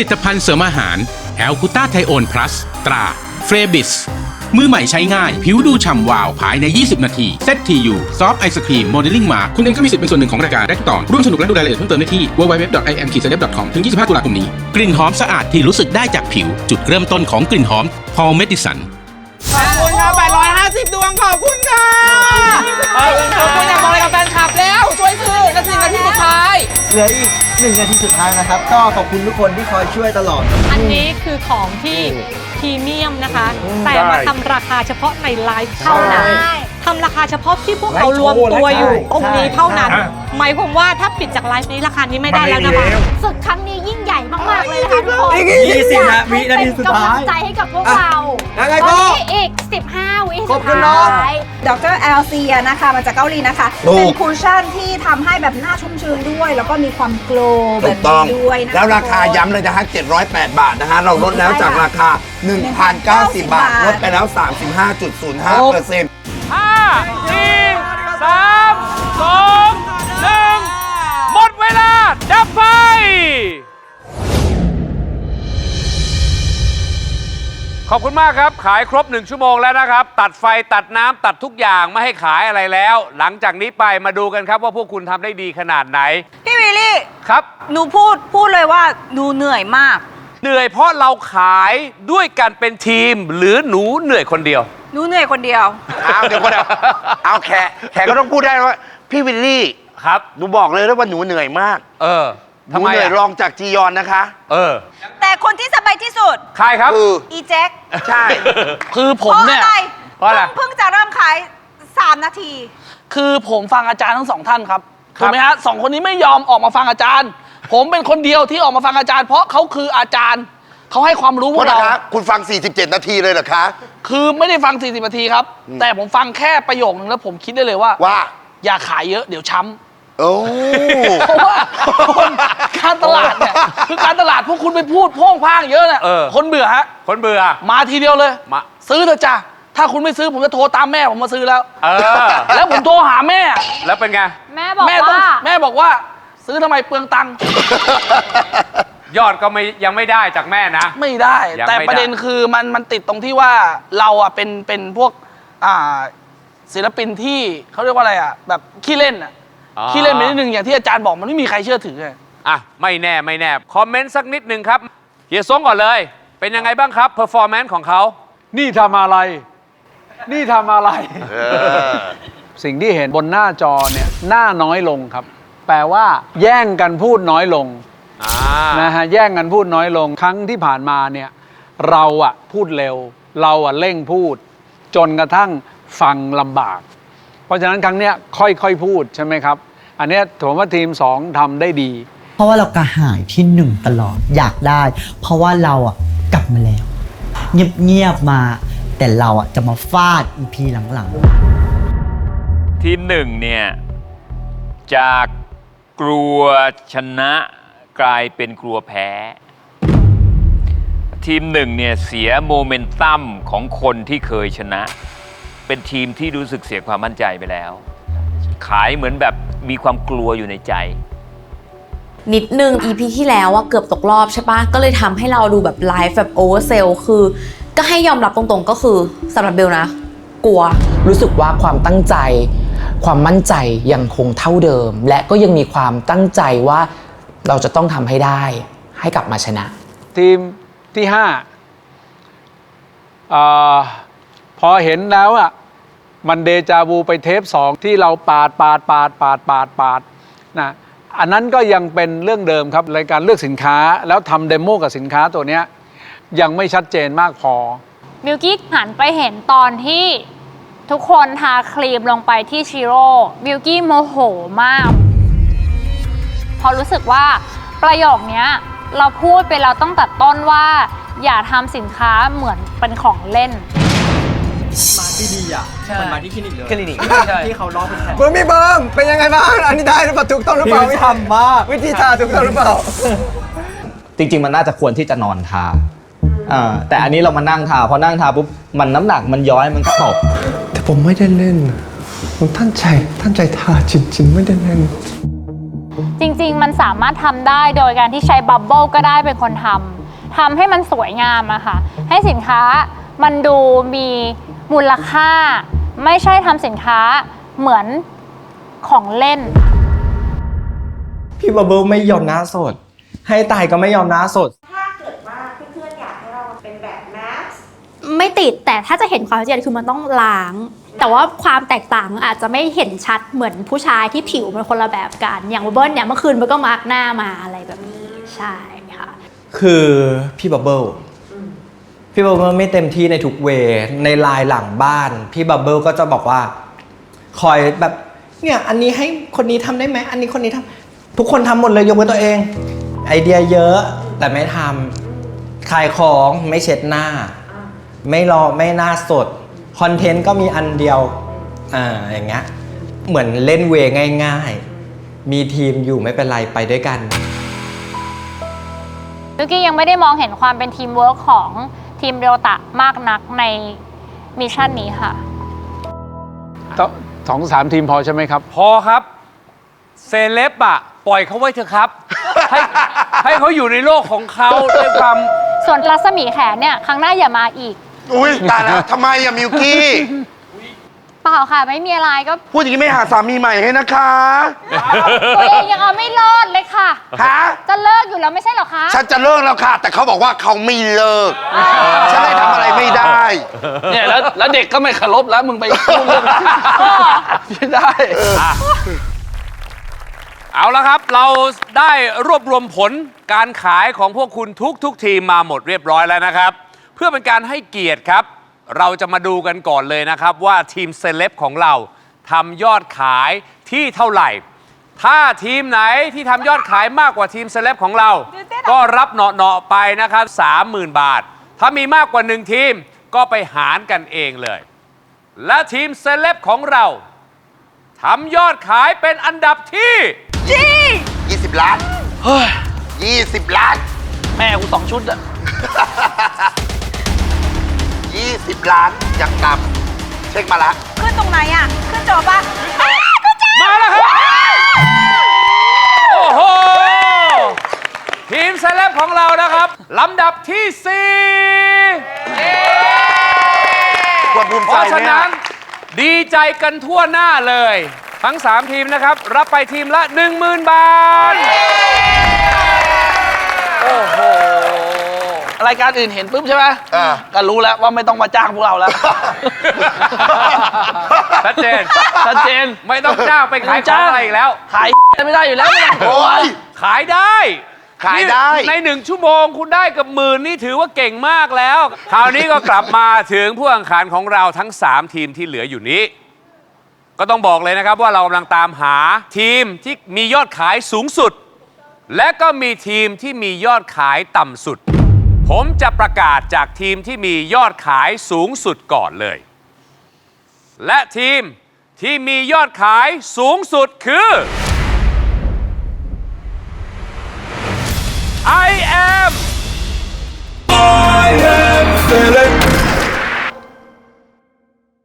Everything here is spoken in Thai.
ลิตภัณฑ์เสริมอาหารแอลกูต้าไทโอนพลัสตราเฟรบิสมือใหม่ใช้ง่าย ผิวดูฉ่ำวาวภายใน 20 นาทีเซตทียูซอฟไอศครีมโมเดลลิ่งมา คุณเองก็มีสิทธิ์เป็นส่วนหนึ่งของรายการได้ทุกตอนร่วมสนุกและดูรายละเอียดเพิ่มเติมได้ที่ www.im-celeb.com ถึง 25 ตุลาคมนี้ กลิ่นหอมสะอาดที่รู้สึกได้จากผิว จุดเริ่มต้นของกลิ่นหอม Paul Medicine ขอบคุณค่ะ850 ดวงขอบคุณค่ะขอบคุณขอบคุณอยากบอกอะไรกับแฟนค เหลืออีกหนึ่งนาทีสุดท้ายนะครับ ก็ขอบคุณทุกคนที่คอยช่วยตลอด อันนี้คือของที่พรีเมียมนะคะ แต่มาทำราคาเฉพาะในไลฟ์เท่านั้นทำราคาเฉพาะที่พวกเรารวมตัวอยู่ตรงนี้เท่านั้น หมายความว่าถ้าปิดจากไลฟ์นี้ราคานี้ไม่ได้แล้วนะคะศึกครั้งนี้ยิ่งใหญ่มากๆเลยนะคะทุกคนอีก20นะวินาทีสุดท้ายเป็นกำลังใจให้กับพวกเรายังไงตก็อนนี้อีก15วิ ขอบคุณน้องดรแอลเซียนะคะมาจากเกาหลีนะคะ ถูก เป็นคูชั่นที่ทำให้แบบหน้าชุ่มชื้นด้วย แล้วก็มีความโกลว์แบถูบกต้องนี้ด้วยนะคะ แล้วราคาย้ำเลยนะฮะ 708 บาทนะฮะ เราลดแล้วจากราคา 1,090 บาท ลดไปแล้ว 35.05เปอร์เซ็นต์ ห้าสี่สามสองหนึ่งหมดเวลา ดับไฟ ขอบคุณมากครับ ขายครบ 1 ชั่วโมงแล้วนะครับ ตัดไฟตัดน้ำตัดทุกอย่างไม่ให้ขายอะไรแล้ว หลังจากนี้ไปมาดูกันครับว่าพวกคุณทำได้ดีขนาดไหนพี่วิลลี่ ครับ หนูพูดพูดเลยว่าหนูเหนื่อยมาก เหนื่อยเพราะเราขายด้วยกันเป็นทีม หรือหนูเหนื่อยคนเดียว หนูเหนื่อยคนเดียว เอาเดี๋ยวคนเดียวเอาแขกแขกก็ต้องพูดได้ว่า พี่วิลลี่ ครับ หนูบอกเลยนะว่าหนูเหนื่อยมาก เออห ทำนูไมเหนื่อยอะ รองจากจียอนนะคะ เออแต่คนที่สบายที่สุด ใครครับ คือ อีแจ็คใช่ คือผเพมราะเนี่ย อะไรเพราะอะไร เพิ่งจะเริ่มขาย 3 นาที คือผมฟังอาจารย์ทั้งสองท่านครับครับถูกไหมฮะสองคนนี้ไม่ยอมออกมาฟังอาจารย์ ผมเป็นคนเดียวที่ออกมาฟังอาจารย์ เพราะเขาคืออาจารย์เขาให้ความรู้พโทวษกนะเรา คะ คุณฟัง 47 นาทีเลยเหรอคะ คือไม่ได้ฟัง 40นาทีครับ แต่ผมฟังแค่ประโยคนึงแล้วผมคิดได้เลยว่า ว่า อย่าขายเยอะเดี๋ยวช้ำ โอ้เพราะว่าคนการตลาดเนี่ยคือการตลาดพวกคุณไปพูดโพ่งพางเยอะเนี่ยเออ คนเบื่อฮะ คนเบื่อ มาทีเดียวเลยมา ซื้อเถอะจ้ะถ้าคุณไม่ซื้อผมจะโทรตามแม่ผมมาซื้อแล้ว เออ แล้วผมโทรหาแม่ แล้วเป็นไง แม่บอกแม่ต้องว่า แม่บอกว่า ซื้อทำไมเปลืองตังค์ยอดก็ไม่ยังไม่ได้จากแม่นะ ไม่ได้ ยังแต่ไม่ได้ประเด็นคือมันมันติดตรงที่ว่าเราอะเป็นเป็นพวกอ่าศิลปินที่เขาเรียกว่าอะไรอะแบบขี้เล่นอะอ๋อ ขี้เล่นไปนิดนึงอย่างที่อาจารย์บอกมันไม่มีใครเชื่อถืออะอะไม่แน่ไม่แน่คอมเมนต์สักนิดหนึ่งครับเฮียซงก่อนเลย เป็นยังไงบ้างครับเพอร์ฟอร์แมนซ์ของเขานี่ทำอะไร นี่ทำอะไรเออสิ่งที่เห็นบนหน้าจอเนี่ยหน้าน้อยลงครับ แปลว่า แย่งกันพูดน้อยลงอ่า นะฮะแย่งกันพูดน้อยลงครั้งที่ผ่านมาเนี่ยเราอะพูดเร็ว เราอะเร่งพูด จนกระทั่งฟังลำบาก เพราะฉะนั้นครั้งเนี้ยค่อยๆพูดใช่ไหมครับ อันเนี้ยผมว่าทีมสองทำได้ดี เพราะว่าเรากระหายที่หนึ่งตลอดอยากได้ เพราะว่าเราอะกลับมาแล้ว เงียบๆมา แต่เราอะจะมาฟาดอีพีหลังๆทีมหนึ่งเนี่ย จากกลัวชนะกลายเป็นกลัวแพ้ ทีมหนึ่งเนี่ย เสียโมเมนตัมของคนที่เคยชนะ เป็นทีมที่รู้สึกเสียความมั่นใจไปแล้ว ขายเหมือนแบบมีความกลัวอยู่ในใจ นิดนึง EP ที่แล้วว่าเกือบตกรอบใช่ปะก็เลยทำให้เราดูแบบไลฟ์แบบโอเวอร์เซลคือ ก็ให้ยอมรับตรงๆก็คือสำหรับเบลนะ กลัว รู้สึกว่าความตั้งใจ ความมั่นใจยังคงเท่าเดิม และก็ยังมีความตั้งใจว่าเราจะต้องทำให้ได้ ให้กลับมาชนะ ทีมที่ห้าอา พอเห็นแล้วอะมันเดจาวูไปเทปสองที่เราปาดปาดปาดปาดปาดปาดนะอันนั้นก็ยังเป็นเรื่องเดิมครับรายการเลือกสินค้าแล้วทำเดโมกับสินค้าตัวเนี้ยยังไม่ชัดเจนมากพอ มิวกี้หันไปเห็นตอนที่ทุกคนทาครีมลงไปที่ชิโร่มิวกี้โมโหมากเพราะรู้สึกว่าประโยคเนี้ยเราพูดไปแล้วตั้งแต่ต้นว่า อย่าทำสินค้าเหมือนเป็นของเล่น มาที่ดีอะมันมาที่คลินิกเลยคลินิกที่เขาล้อเป็นแผ่นเบิ้มพี่เบิ้มเป็นยังไงบ้างอันนี้ได้หรือเปล่าถูกต้องหรือเปล่าทำมากวิธีทาถูกต้องหรือเปล่า จริง ๆ มันน่าจะควรที่จะนอนทาอ่าแต่อันนี้เรามานั่งทาพอนั่งทาปุ๊บมันน้ำหนักมันย้อยมันก็ตก แต่ผมไม่ได้เล่นผมท่านใจท่านใจทาจริงๆไม่ได้เล่น จริงๆ มันสามารถทำได้โดยการที่ใช้บับเบิลก็ได้เป็นคนทำทำให้มันสวยงามอะค่ะ ให้สินค้า มันดูมีมูลค่า ไม่ใช่ทำสินค้าเหมือนของเล่น พี่บับเบิ้ลไม่ยอมหน้าสด ให้ตายก็ไม่ยอมหน้าสดไม่ติดแต่ถ้าจะเห็นความชัดเจนคือมันต้องล้าง แต่ว่าความแตกต่างอาจจะไม่เห็นชัดเหมือนผู้ชายที่ผิวมันคนละแบบกัน อย่างเบิร์เนี่ยเมื่อคืนมันก็มาร์กหน้ามาอะไรแบบนี้ใช่ค่ะคือพี่บับเบิ้ล พี่บับเบิลไม่เต็มที่ในทุกเวในไลายหลังบ้าน พี่บับเบิลก็จะบอกว่า คอยแบบเนี่ยอันนี้ให้คนนี้ทำได้ไหมอันนี้คนนี้ทำทุกคนทำหมดเลยยกเว้นตัวเอง ไอเดียเยอะแต่ไม่ทำขายของไม่เช็ดหน้า ไม่รอไม่หน้าสดคอนเทนต์ก็มีอันเดียวอ่าอย่างเงี้ยเหมือนเล่นเวง่าย ๆ มีทีมอยู่ไม่เป็นไรไปด้วยกันลูกี้ยังไม่ได้มองเห็นความเป็นทีมเวิร์กของ ทีมเรียวตะมากนักในมิชชั่นนี้ค่ะ ต้องสองสามทีมพอใช่ไหมครับ พอครับ เซเลบอะปล่อยเขาไว้เถอะครับ ให้ให้เขาอยู่ในโลกของเขาด้วยความส่วนรัศมีแขนเนี่ยครั้งหน้าอย่ามาอีก อุ้ยตายแล้วทำไมอะมิวกี้ เปล่าค่ะ ไม่มีอะไรก็ พูดอย่างนี้ไม่หาสามีใหม่ให้นะคะ ตัวเองยังเอาไม่รอดเลยค่ะ ฮะจะเลิกอยู่แล้วไม่ใช่เหรอคะ ฉันจะเลิกแล้วค่ะ แต่เขาบอกว่าเขาไม่เลิก ฉันเลยทำอะไรไม่ได้ เนี่ยแล้วแล้วเด็กก็ไม่เคารพแล้วมึงไปยุ่งเรื่องไม่ได้เอาละครับ เราได้รวบรวมผลการขายของพวกคุณทุกทุกๆทีมมาหมดเรียบร้อยแล้วนะครับ เพื่อเป็นการให้เกียรติครับ เราจะมาดูกันก่อนเลยนะครับ ว่าทีมเซเลบของเราทำยอดขายที่เท่าไหร่ ถ้าทีมไหนที่ทำยอดขายมากกว่าทีมเซเลบของเรา ก็รับเหนาะๆไปนะครับ30,000 บาท ถ้ามีมากกว่าหนึ่งทีมก็ไปหารกันเองเลย และทีมเซเลบของเราทำยอดขายเป็นอันดับที่ 20 ล้าน เฮ้ย 20 ล้าน แม่กูสองชุดอะ20 ล้านอย่างต่ำเช็คมาแล้วขึ้นตรงไหนอะ ขึ้นจอปะ ทีมเซเลบของเรานะครับลำดับที่4ควรภูมิเพใจราะไหฉะมนั้อะนดีใจกันทั่วหน้าเลย ทั้ง 3 ทีมนะครับ รับไปทีมละ 10,000 บาท โอ้โห รายการอื่นเห็นปุ๊บใช่ไหมอ่า ก็รู้แล้วว่าไม่ต้องมาจ้างพวกเราแล้ว ชัดเจน ชัดเจนไม่ต้องจ้างไปขายของอะไรอีกแล้ว ขาย ไม่ได้อยู่แล้วไม่ต้องโอ้ยขายได้ ขายได้นี่ในหนึ่งชั่วโมงคุณได้กับหมื่นนี่ถือว่าเก่งมากแล้ว คราวนี้ก็กลับมาถึงผู้แข่งขันของเราทั้ง 3 ทีมที่เหลืออยู่นี้ ก็ต้องบอกเลยนะครับว่าเรากำลังตามหาทีมที่มียอดขายสูงสุด และก็มีทีมที่มียอดขายต่ำสุด ผมจะประกาศจากทีมที่มียอดขายสูงสุดก่อนเลย และทีมที่มียอดขายสูงสุดคือ am.